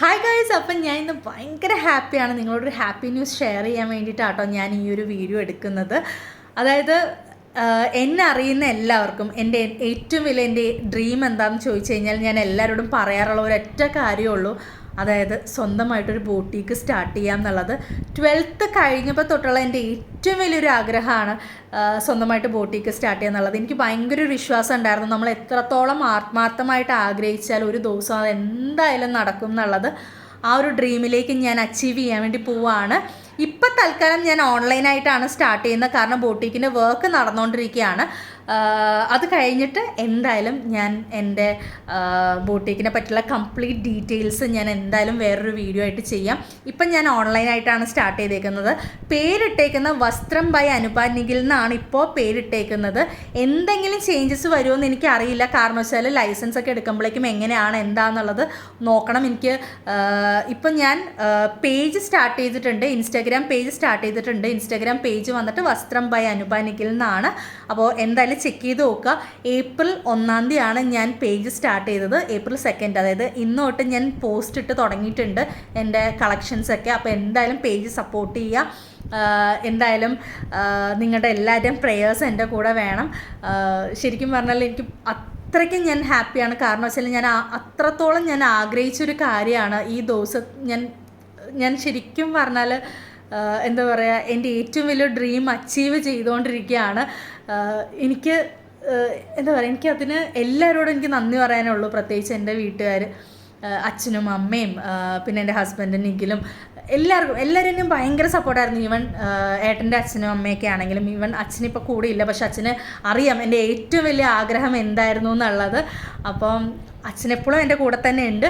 Hi guys അപ്പം ഞാൻ ഇന്ന് ഭയങ്കര ഹാപ്പിയാണ്. നിങ്ങളോടൊരു ഹാപ്പി ന്യൂസ് ഷെയർ ചെയ്യാൻ വേണ്ടിയിട്ടാട്ടോ ഞാൻ ഈ ഒരു വീഡിയോ എടുക്കുന്നത്. അതായത് എന്നെ അറിയുന്ന എല്ലാവർക്കും എന്റെ ഏറ്റവും വലിയ എന്റെ ഡ്രീം എന്താണെന്ന് ചോദിച്ചു കഴിഞ്ഞാൽ ഞാൻ എല്ലാവരോടും പറയാറുള്ള ഒരൊറ്റ കാര്യമുള്ളൂ അതായത് സ്വന്തമായിട്ടൊരു ബോട്ടീക്ക് സ്റ്റാർട്ട് ചെയ്യാം എന്നുള്ളത് ട്വൽത്ത് കഴിഞ്ഞപ്പോൾ തൊട്ടുള്ള എന്റെ ഏറ്റവും വലിയൊരു ആഗ്രഹമാണ് സ്വന്തമായിട്ട് ബോട്ടീക്ക് സ്റ്റാർട്ട് ചെയ്യുക എന്നുള്ളത് എനിക്ക് ഭയങ്കര ഒരു വിശ്വാസം ഉണ്ടായിരുന്നു. നമ്മൾ എത്രത്തോളം ആത്മാർത്ഥമായിട്ട് ആഗ്രഹിച്ചാൽ ഒരു ദിവസം അത് എന്തായാലും നടക്കും എന്നുള്ളത് ആ ഒരു ഡ്രീമിലേക്ക് ഞാൻ അച്ചീവ് ചെയ്യാൻ വേണ്ടി പോവുകയാണ് ഇപ്പം തൽക്കാലം ഞാൻ ഓൺലൈനായിട്ടാണ് സ്റ്റാർട്ട് ചെയ്യുന്നത്. കാരണം ബോട്ടീക്കിന്റെ വർക്ക് നടന്നുകൊണ്ടിരിക്കുകയാണ് അത് കഴിഞ്ഞിട്ട് എന്തായാലും ഞാൻ എന്റെ ബോട്ടീക്കിനെ പറ്റിയുള്ള കംപ്ലീറ്റ് ഡീറ്റെയിൽസ് ഞാൻ എന്തായാലും വേറൊരു വീഡിയോ ആയിട്ട് ചെയ്യാം. ഇപ്പം ഞാൻ ഓൺലൈനായിട്ടാണ് സ്റ്റാർട്ട് ചെയ്തേക്കുന്നത്. പേരിട്ടേക്കുന്ന വസ്ത്രം ബൈ അനുപാനികിൽ നിന്നാണ് ഇപ്പോൾ പേരിട്ടേക്കുന്നത്. എന്തെങ്കിലും ചേഞ്ചസ് വരുമോ എന്ന് എനിക്ക് അറിയില്ല കാരണം വെച്ചാൽ ലൈസൻസ് ഒക്കെ എടുക്കുമ്പോഴേക്കും എങ്ങനെയാണ് എന്താണെന്നുള്ളത് നോക്കണം. എനിക്ക് ഇപ്പം ഞാൻ പേജ് സ്റ്റാർട്ട് ചെയ്തിട്ടുണ്ട്. ഇൻസ്റ്റാഗ്രാം പേജ് സ്റ്റാർട്ട് ചെയ്തിട്ടുണ്ട്. ഇൻസ്റ്റാഗ്രാം പേജ് വന്നിട്ട് വസ്ത്രം ബൈ അനുപാനികിൽ നിന്നാണ് അപ്പോൾ എന്തായാലും ചെക്ക് ചെയ്ത് നോക്കുക. ഏപ്രിൽ ഒന്നാം തീയതിയാണ് ഞാൻ പേജ് സ്റ്റാർട്ട് ചെയ്തത്. ഏപ്രിൽ സെക്കൻഡ് അതായത് ഇന്നോട്ട് ഞാൻ പോസ്റ്റ് ഇട്ട് തുടങ്ങിയിട്ടുണ്ട് എന്റെ കളക്ഷൻസ് ഒക്കെ. അപ്പോൾ എന്തായാലും പേജ് സപ്പോർട്ട് ചെയ്യുക. എന്തായാലും നിങ്ങളുടെ എല്ലാവരുടെയും പ്രേയേഴ്സ് എന്റെ കൂടെ വേണം. ശരിക്കും പറഞ്ഞാൽ എനിക്ക് അത്രയ്ക്കും ഞാൻ ഹാപ്പിയാണ് കാരണം വെച്ചാൽ ഞാൻ അത്രത്തോളം ഞാൻ ആഗ്രഹിച്ചൊരു കാര്യമാണ് ഈ ദിവസം ഞാൻ ഞാൻ ശരിക്കും പറഞ്ഞാൽ എന്താ പറയുക എന്റെ ഏറ്റവും വലിയ ഡ്രീം അച്ചീവ് ചെയ്തുകൊണ്ടിരിക്കുകയാണ്. എനിക്ക് എന്താ പറയുക എനിക്ക് അതിന് എല്ലാവരോടും എനിക്ക് നന്ദി പറയാനുള്ളൂ പ്രത്യേകിച്ച് എന്റെ വീട്ടുകാർ അച്ഛനും അമ്മയും പിന്നെ എന്റെ ഹസ്ബൻഡും നിഖിലും. എല്ലാവർക്കും എല്ലാവരും എന്നെ ഭയങ്കര സപ്പോർട്ടായിരുന്നു ഈവൻ ഏട്ടന്റെ അച്ഛനും അമ്മയൊക്കെ ആണെങ്കിലും ഈവൻ അച്ഛനിപ്പോൾ കൂടെയില്ല പക്ഷെ അച്ഛന് അറിയാം എന്റെ ഏറ്റവും വലിയ ആഗ്രഹം എന്തായിരുന്നു എന്നുള്ളത്. അപ്പം അച്ഛനെപ്പോഴും എന്റെ കൂടെ തന്നെ ഉണ്ട്.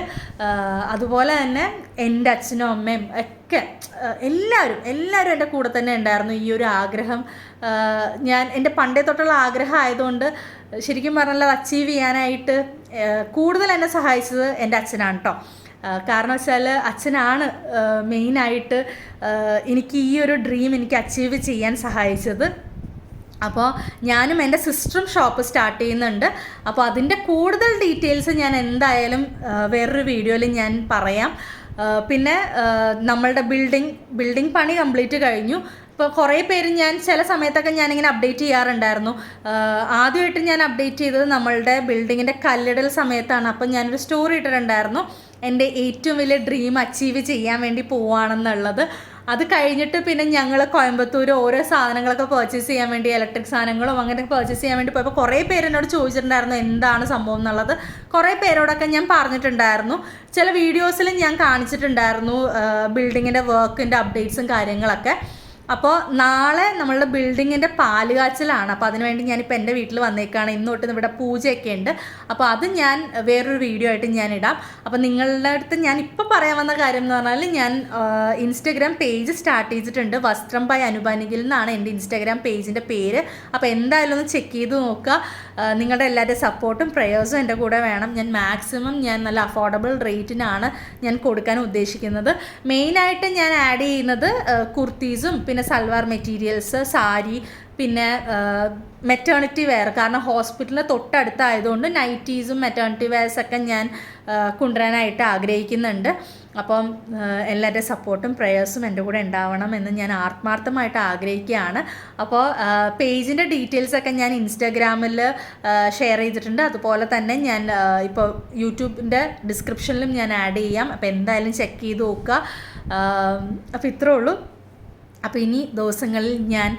അതുപോലെ തന്നെ എന്റെ അച്ഛനും അമ്മയും ഒക്കെ എല്ലാവരും എല്ലാവരും എന്റെ കൂടെ തന്നെ ഉണ്ടായിരുന്നു ഈ ഒരു ആഗ്രഹം. ഞാൻ എന്റെ പണ്ടേ തൊട്ടുള്ള ആഗ്രഹം ആയതുകൊണ്ട് ശരിക്കും പറഞ്ഞാൽ അത് അച്ചീവ് ചെയ്യാനായിട്ട് കൂടുതൽ എന്നെ സഹായിച്ചത് എന്റെ അച്ഛനാണ് കേട്ടോ കാരണം വെച്ചാൽ അച്ഛനാണ് മെയിനായിട്ട് എനിക്ക് ഈ ഒരു ഡ്രീം എനിക്ക് അച്ചീവ് ചെയ്യാൻ സഹായിച്ചത്. അപ്പോൾ ഞാനും എന്റെ സിസ്റ്ററും ഷോപ്പ് സ്റ്റാർട്ട് ചെയ്യുന്നുണ്ട്. അപ്പോൾ അതിന്റെ കൂടുതൽ ഡീറ്റെയിൽസ് ഞാൻ എന്തായാലും വേറൊരു വീഡിയോയിൽ ഞാൻ പറയാം. പിന്നെ നമ്മളുടെ ബിൽഡിംഗ് ബിൽഡിംഗ് പണി കംപ്ലീറ്റ് കഴിഞ്ഞു. ഇപ്പോൾ കുറേ പേര് ഞാൻ ചില സമയത്തൊക്കെ ഞാനിങ്ങനെ അപ്ഡേറ്റ് ചെയ്യാറുണ്ടായിരുന്നു. ആദ്യമായിട്ട് ഞാൻ അപ്ഡേറ്റ് ചെയ്തത് നമ്മളുടെ ബിൽഡിങ്ങിന്റെ കല്ലിടൽ സമയത്താണ്. അപ്പം ഞാനൊരു സ്റ്റോറി ഇട്ടിട്ടുണ്ടായിരുന്നു. എന്റെ ഏറ്റവും വലിയ ഡ്രീം അച്ചീവ് ചെയ്യാൻ വേണ്ടി പോവുകയാണെന്നുള്ളത് അത് കഴിഞ്ഞിട്ട് പിന്നെ ഞങ്ങൾ കോയമ്പത്തൂർ ഓരോ സാധനങ്ങളൊക്കെ പർച്ചേസ് ചെയ്യാൻ വേണ്ടി ഇലക്ട്രിക് സാധനങ്ങളും അങ്ങനെ പർച്ചേസ് ചെയ്യാൻ വേണ്ടി പോയപ്പോൾ കുറേ പേര് എന്നോട് ചോദിച്ചിട്ടുണ്ടായിരുന്നു എന്താണ് സംഭവം എന്നുള്ളത്. കുറേ പേരോടൊക്കെ ഞാൻ പറഞ്ഞിട്ടുണ്ടായിരുന്നു. ചില വീഡിയോസിലും ഞാൻ കാണിച്ചിട്ടുണ്ടായിരുന്നു ബിൽഡിങ്ങിന്റെ വർക്കിന്റെ അപ്ഡേറ്റ്സും കാര്യങ്ങളൊക്കെ. അപ്പോൾ നാളെ നമ്മളുടെ ബിൽഡിങ്ങിന്റെ പാലുകാച്ചലാണ്. അപ്പോൾ അതിനുവേണ്ടി ഞാനിപ്പോൾ എന്റെ വീട്ടിൽ വന്നേക്കാണ്. ഇന്ന് തൊട്ട് ഇവിടെ പൂജയൊക്കെ ഉണ്ട്. അപ്പോൾ അത് ഞാൻ വേറൊരു വീഡിയോ ആയിട്ട് ഞാൻ ഇടാം അപ്പോൾ നിങ്ങളുടെ അടുത്ത് ഞാൻ ഇപ്പോൾ പറയാൻ വന്ന കാര്യം എന്ന് പറഞ്ഞാൽ ഞാൻ ഇൻസ്റ്റഗ്രാം പേജ് സ്റ്റാർട്ട് ചെയ്തിട്ടുണ്ട്. വസ്ത്രം ബൈ അനുബാനികിൽ എന്നാണ് എന്റെ ഇൻസ്റ്റഗ്രാം പേജിന്റെ പേര്. അപ്പോൾ എന്തായാലും ഒന്ന് ചെക്ക് ചെയ്ത് നോക്കുക. നിങ്ങളുടെ എല്ലാവരുടെ സപ്പോർട്ടും പ്രയേഴ്സും എന്റെ കൂടെ വേണം. ഞാൻ മാക്സിമം ഞാൻ നല്ല അഫോർഡബിൾ റേറ്റിനാണ് ഞാൻ കൊടുക്കാൻ ഉദ്ദേശിക്കുന്നത്. മെയിനായിട്ട് ഞാൻ ആഡ് ചെയ്യുന്നത് കുർത്തീസും പിന്നെ സൽവാർ മെറ്റീരിയൽസ് സാരി പിന്നെ മെറ്റേണിറ്റി വെയർ കാരണം ഹോസ്പിറ്റലിന് തൊട്ടടുത്തായതുകൊണ്ട് നൈറ്റീസും മെറ്റേണിറ്റി വെയർസൊക്കെ ഞാൻ കൊണ്ടുവരാനായിട്ട് ആഗ്രഹിക്കുന്നുണ്ട്. അപ്പം എല്ലാവരുടെ സപ്പോർട്ടും പ്രേയേഴ്സും എന്റെ കൂടെ ഉണ്ടാവണം എന്ന് ഞാൻ ആത്മാർത്ഥമായിട്ട് ആഗ്രഹിക്കുകയാണ്. അപ്പോൾ പേജിന്റെ ഡീറ്റെയിൽസ് ഒക്കെ ഞാൻ ഇൻസ്റ്റാഗ്രാമിൽ ഷെയർ ചെയ്തിട്ടുണ്ട്. അതുപോലെ തന്നെ ഞാൻ ഇപ്പോൾ യൂട്യൂബിന്റെ ഡിസ്ക്രിപ്ഷനിലും ഞാൻ ആഡ് ചെയ്യാം. അപ്പോൾ എന്തായാലും ചെക്ക് ചെയ്ത് നോക്കുക. അപ്പോൾ ഇത്രേ ഉള്ളൂ. അപ്പോൾ ഇനി ദിവസങ്ങളിൽ ഞാൻ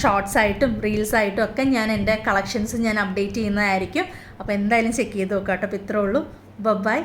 ഷോർട്സ് ആയിട്ടും റീൽസ് ആയിട്ടും ഒക്കെ ഞാൻ എന്റെ കളക്ഷൻസ് ഞാൻ അപ്ഡേറ്റ് ചെയ്യുന്നതായിരിക്കും. അപ്പോൾ എന്തായാലും ചെക്ക് ചെയ്ത് നോക്കാം കേട്ടോ. അപ്പോൾ ഇത്രേ ഉള്ളൂ. ബൈ